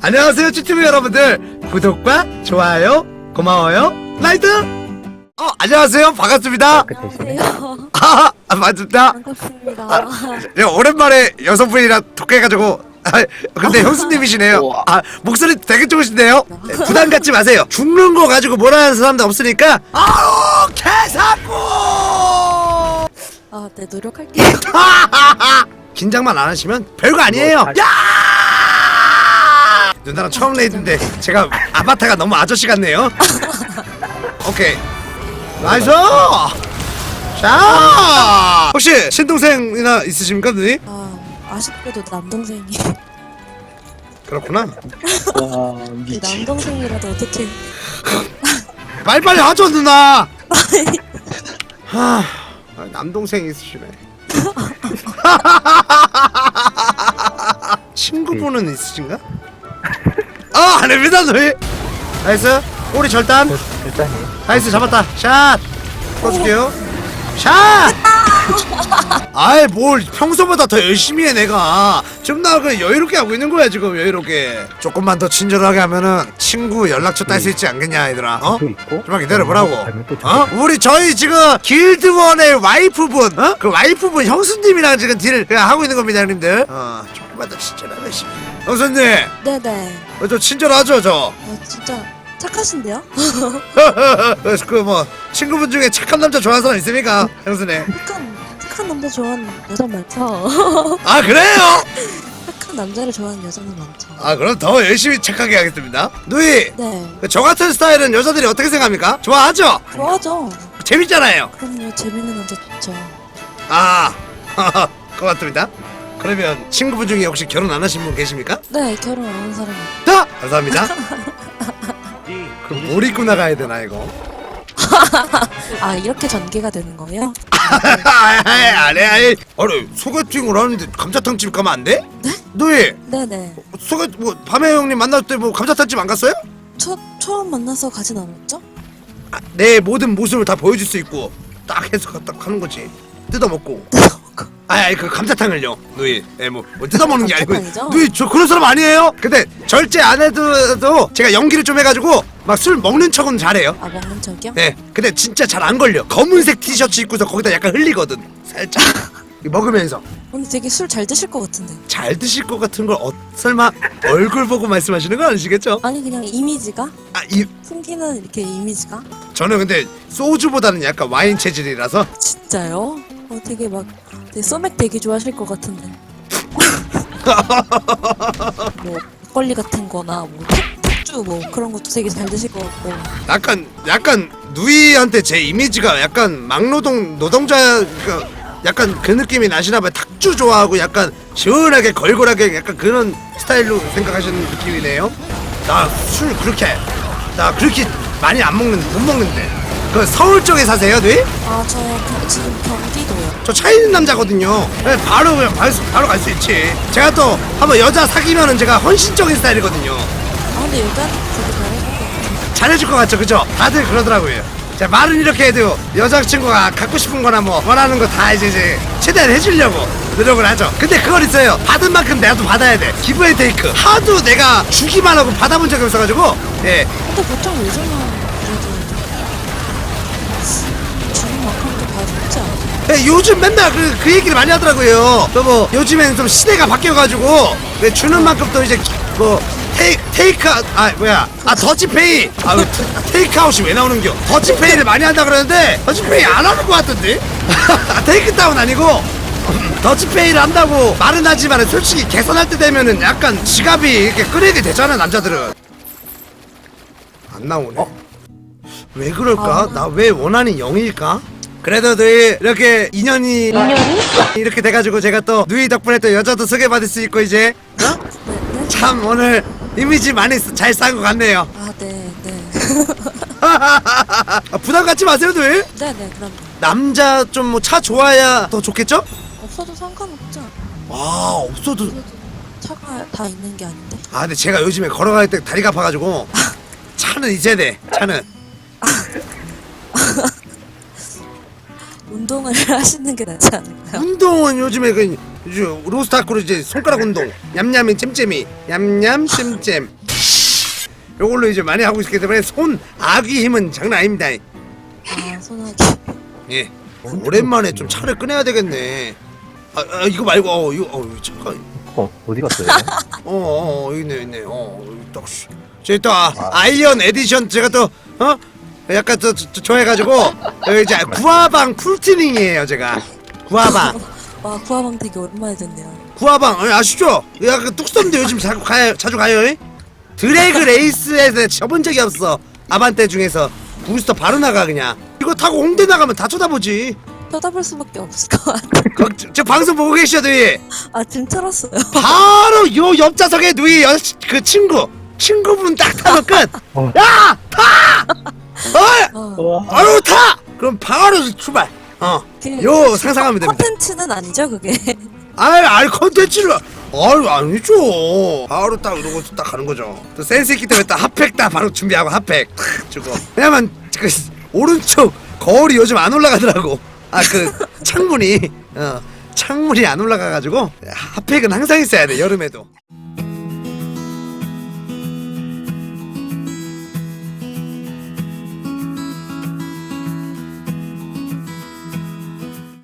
안녕하세요 쭈튜브 여러분들. 구독과 좋아요 고마워요. 라이트! 어 안녕하세요. 반갑습니다. 안녕하세요. 아 아, 맞습니다. 반갑습니다. 아, 네, 오랜만에 여성분이랑 독해가지고. 아, 근데 형수님이시네요. 아 목소리 되게 좋으신데요? 네, 부담 갖지 마세요. 죽는 거 가지고 뭐라 하는 사람도 없으니까. 아우 개사고 아, 네, 노력할게요. 긴장만 안 하시면 별거 아니에요. 뭐, 야! 누나랑 처음 레이드인데 제가 아바타가 너무 아저씨 같네요. 오케이. 나이스! 자! 혹시 신동생이나 있으십니까, 누님? 아, 아쉽게도 남동생이. 그렇구나. 와이 미치 남동생이라도 어떻게. 빨리빨리 하죠, 누나! 하, 아, 남동생 있으시네. 친구분은 있으신가? 아, 아닙니다, 누님! 나이스. 꼬리 절단. 일단이 나이스 잡았다 샷 꺼줄게요 샷 아이 뭘 평소보다 더 열심히 해 내가 지금 나 그냥 여유롭게 하고 있는 거야 지금 여유롭게 조금만 더 친절하게 하면은 친구 연락처 딸 수 있지 않겠냐 얘들아 어? 있고 좀만 기다려보라고 또 어? 우리 저희 지금 길드원의 와이프분 어? 그 와이프분 형수님이랑 지금 딜을 그냥 하고 있는 겁니다 형님들 어 조금만 더 친절하게 씨. 형수님 네네. 어, 저 친절하죠 저 어, 진짜 착하신데요? 그뭐 친구분 중에 착한 남자 좋아하는 사람 있습니까 형수님 착한, 착한 남자 좋아하는 여자 많죠. 아 그래요? 착한 남자를 좋아하는 여자는 많죠. 아 그럼 더 열심히 착하게 하겠습니다 누이 네. 저 같은 스타일은 여자들이 어떻게 생각합니까? 좋아하죠? 좋아하죠. 재밌잖아요 그럼요, 재밌는 남자 좋죠. 아 고맙습니다 그러면 친구분 중에 혹시 결혼 안 하신 분 계십니까? 네, 결혼 안 하는 사람이. 다 감사합니다 그럼 뭘 입고 나가야 되나 이거 아, 이렇게 전개가 되는 거예요? 아이 아니 아니 아니 소개팅을 하는데 감자탕집 가면 안 돼? 네? 누이 네네. 소개 뭐 밤에 형님 만날 때 뭐 감자탕집 안 갔어요? 첫, 처음 만나서 가진 않았죠? 아, 내 모든 모습을 다 보여줄 수 있고 딱 해서 딱 하는 거지 뜯어먹고 아니 아니, 그 감자탕을요 누이 예, 뭐, 뭐 뜯어먹는 게 아니고 감자탕이죠? 누이 저 그런 사람 아니에요 근데 절제 안 해도 제가 연기를 좀 해가지고 막 술 먹는 척은 잘해요 아, 먹는 척이요? 네 근데 진짜 잘 안 걸려 검은색 티셔츠 입고서 거기다 약간 흘리거든 살짝 먹으면서 근데 되게 술 잘 드실 것 같은데. 잘 드실 것 같은 걸 어, 설마 얼굴 보고 말씀하시는 건 아니시겠죠? 아니, 그냥 이미지가? 아, 이, 풍기는 이렇게 이미지가? 저는 근데 소주보다는 약간 와인 체질이라서 진짜요? 어, 되게 막 되게 소맥 되게 좋아하실 것 같은데. 뭐 막걸리 같은 거나 뭐 탁- 탁주 뭐 그런 것도 되게 잘 드실 것 같고. 약간 약간 누이한테 제 이미지가 약간 막노동 노동자 그 약간 그 느낌이 나시나 봐요. 탁주 좋아하고 약간 시원하게 걸걸하게 약간 그런 스타일로 생각하시는 느낌이네요. 나 술 그렇게 나 그렇게 많이 안 먹는 못 먹는데. 그 서울 쪽에 사세요, 누이? 아, 저 겨- 지금 경기도요. 저 차이 있는 남자거든요. 네, 바로 그냥 바로, 바로 갈 수 있지. 제가 또 한번 여자 사귀면은 제가 헌신적인 스타일이거든요. 아, 근데 여자는 되게 잘해줄 것 같아요. 잘해줄 것 같죠, 그죠? 다들 그러더라고요. 자, 말은 이렇게 해도 여자친구가 갖고 싶은 거나 뭐 원하는 거 다 이제, 이제 최대한 해주려고 노력을 하죠. 근데 그건 있어요. 받은 만큼 내가 또 받아야 돼. 기브 앤 테이크. 하도 내가 주기만 하고 받아본 적이 없어가지고, 예. 근데 보통 요즘은 예, 요즘 맨날 그, 그 얘기를 많이 하더라고요. 또 뭐, 요즘엔 좀 시대가 바뀌어가지고, 왜 주는 만큼 또 이제, 기- 뭐, 테이, 테이크, 아웃- 아, 뭐야. 아, 더치페이. 아, 테이크아웃이 왜 나오는겨? 더치페이를 많이 한다 그러는데, 더치페이 안 하는 것 같던데? 아, 테이크다운 아니고, 더치페이를 한다고 말은 하지만 솔직히 계산할 때 되면은 약간 지갑이 이렇게 끓이게 되잖아, 남자들은. 안 나오네. 왜 그럴까? 아. 나왜 원한이 0일까? 그래도 누이 이렇게 인연이 이렇게 돼가지고 제가 또 누이 덕분에 또 여자도 소개받을 수 있고 이제 어? 네, 네. 참 오늘 이미지 많이 잘 쌓은 것 같네요 아, 네, 네. 아, 부담 갖지 마세요 누이 네, 네, 그럼 남자 좀 뭐 차 좋아야 더 좋겠죠? 없어도 상관없죠. 와 없어도 그래도 차가 다 있는 게 아닌데. 아 근데 제가 요즘에 걸어갈 때 다리가 아파가지고 차는 이제 돼 차는 운동을 하시는 게 낫지 않을까요? 운동은 요즘에 그 이제 로스타크로 이제 손가락 운동. 얌얌이 잼잼이. 얌얌 잼잼. 요걸로 이제 많이 하고 있기 때문에 손 아귀 힘은 장난 아닙니다. 아 소나기 예. 오랜만에 좀 차를 꺼내야 되겠네. 아, 아 이거 말고 어 이거 어 이거 잠깐. 어 어디 갔어요? 어 어 어, 여기 있네 여기 있네. 어 여기 딱 씨. 저희 또 아, 아이언 에디션 제가 또 어? 약간 또 저- 저- 좋아해가지고 여기 이제 구화방 풀트닝이에요 제가. 구화방. 와 구화방 되게 오랜만에 듣네요. 구화방 아니, 아시죠? 약간 뚝섬도 요즘 자주 가요 자주 가요 이? 드래그 레이스에서 내가 접은 적이 없어. 아반떼 중에서. 부스터 바로 나가 그냥. 이거 타고 홍대 나가면 다 쳐다보지. 쳐다볼 수밖에 없을 것 같아. 거, 저, 저 방송 보고 계시죠 누이? 아 지금 틀었어요. 바로 요 옆좌석에 누이 여, 그 친구. 친구분 딱 타면 끝. 어. 야! 타! 어! 어. 아유 타! 그럼 바로 출발. 어. 그- 요 상상하면 됩니다. 컨텐츠는 아니죠 그게? 아이 아이 컨텐츠를! 아유 아니죠. 바로 딱 이러고 딱 가는 거죠. 또 센스 있기 때문에 딱 핫팩 딱 바로 준비하고 핫팩 탁 주고. 왜냐면 그 오른쪽 거울이 요즘 안 올라가더라고. 아 그 창문이. 어. 창문이 안 올라가가지고 핫팩은 항상 있어야 돼 여름에도